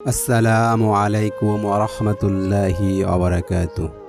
আসসালামু আলাইকুম আরহামতুল্লাহি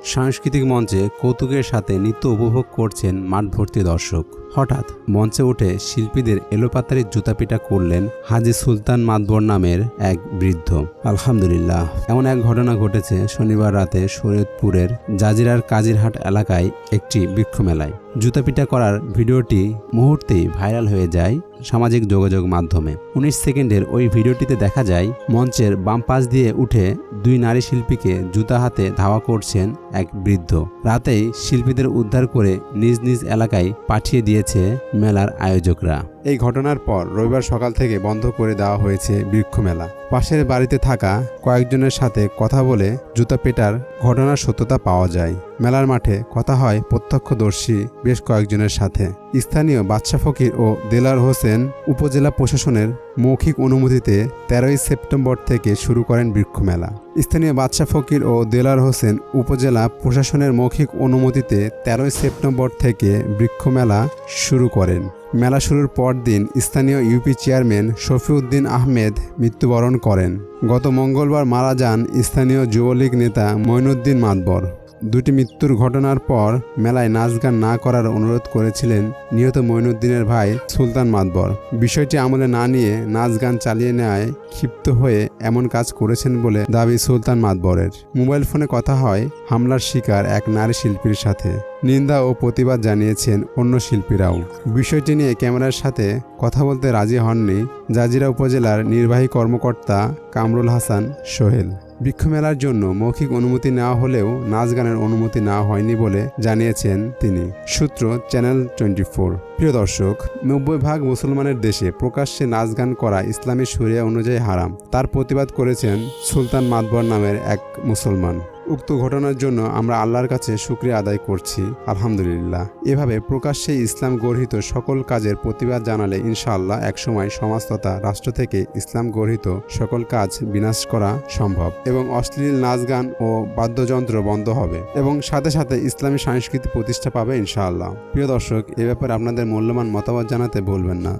সাংস্কৃতিক মঞ্চে কৌতুকের সাথে নিত্য উপভোগ করছেন মাঠ ভর্তি দর্শক। হঠাৎ মঞ্চে উঠে শিল্পীদের এলোপাতারি জুতাপিটা করলেন হাজি সুলতান মাতবর নামের এক বৃদ্ধ। আলহামদুলিল্লাহ, এমন এক ঘটনা ঘটেছে শনিবার রাতে শরীয়তপুরের জাজিরার কাজিরহাট এলাকায় একটি বৃক্ষ মেলায় জুতাপিটা করার ভিডিওটি মুহূর্তেই ভাইরাল হয়ে যায় সামাজিক যোগাযোগ মাধ্যমে। উনিশ সেকেন্ডের ওই ভিডিওটিতে দেখা যায়, মঞ্চের বাম পাশ দিয়ে উঠে দুই নারী শিল্পীকে জুতা হাতে ধাওয়া করছেন এক বৃদ্ধ। রাতেই শিল্পীদের উদ্ধার করে নিজ নিজ এলাকায় পাঠিয়ে দিয়েছে মেলার আয়োজকরা। এই ঘটনার পর রবিবার সকাল থেকে বন্ধ করে দেওয়া হয়েছে বৃক্ষ মেলা। পাশের বাড়িতে থাকা কয়েকজনের সাথে কথা বলে জুতা পেটার ঘটনার সত্যতা পাওয়া যায়। মেলার মাঠে কথা হয় প্রত্যক্ষদর্শী বেশ কয়েকজনের সাথে। স্থানীয় বাদশা ফকির ও দেলার হোসেন উপজেলা প্রশাসনের মৌখিক অনুমতিতে তেরোই সেপ্টেম্বর থেকে শুরু করেন বৃক্ষমেলা। স্থানীয় বাদশা ফকির ও দেলার হোসেন উপজেলা প্রশাসনের মৌখিক অনুমতিতে তেরোই সেপ্টেম্বর থেকে বৃক্ষমেলা শুরু করেন। মেলা শুরুর পর দিন স্থানীয় ইউপি চেয়ারম্যান শফিউদ্দিন আহমেদ মৃত্যুবরণ করেন। গত মঙ্গলবার মারা যান স্থানীয় যুবলীগ নেতা মঈনুদ্দিন মাতবর। দুটি মৃত্যুর ঘটনার পর মেলায় নাচ গান না করার অনুরোধ করেছিলেন নিহত মঈনুদ্দিনের ভাই সুলতান মাতবর। বিষয়টি আমলে না নিয়ে নাচ গান চালিয়ে নেয় ক্ষিপ্ত হয়ে এমন কাজ করেছেন বলে দাবি সুলতান মাতবরের। মোবাইল ফোনে কথা হয়, হামলার শিকার এক নারী শিল্পীর সাথে। নিন্দা ও প্রতিবাদ জানিয়েছেন অন্য শিল্পীরাও। বিষয়টি নিয়ে ক্যামেরার সাথে কথা বলতে রাজি হননি জাজিরা উপজেলার নির্বাহী কর্মকর্তা কামরুল হাসান সোহেল। বৃক্ষমেলার জন্য মৌখিক অনুমতি নেওয়া হলেও নাচ গানের অনুমতি নেওয়া হয়নি বলে জানিয়েছেন তিনি। সূত্র চ্যানেল টোয়েন্টি ফোর। প্রিয় দর্শক, নব্বই ভাগ মুসলমানের দেশে প্রকাশ্যে নাচ গান করা ইসলামী সুরিয়া অনুযায়ী হারাম। তার প্রতিবাদ করেছেন সুলতান মাতবর নামের এক মুসলমান। উক্ত ঘটনার জন্য আমরা আল্লাহর কাছে শুক্রিয়া আদায় করছি, আলহামদুলিল্লাহ। এভাবে প্রকাশ্যে ইসলাম গর্হিত সকল কাজের প্রতিবাদ জানালে ইনশাআল্লাহ একসময় সমাজ তথা রাষ্ট্র থেকে ইসলাম গর্হিত সকল কাজ বিনাশ করা সম্ভব এবং অশ্লীল নাচ গান ও বাদ্যযন্ত্র বন্ধ হবে এবং সাথে সাথে ইসলামী সংস্কৃতি প্রতিষ্ঠা পাবে ইনশাআল্লাহ। প্রিয় দর্শক, এ ব্যাপারে আপনাদের মূল্যবান মতামত জানাতে ভুলবেন না।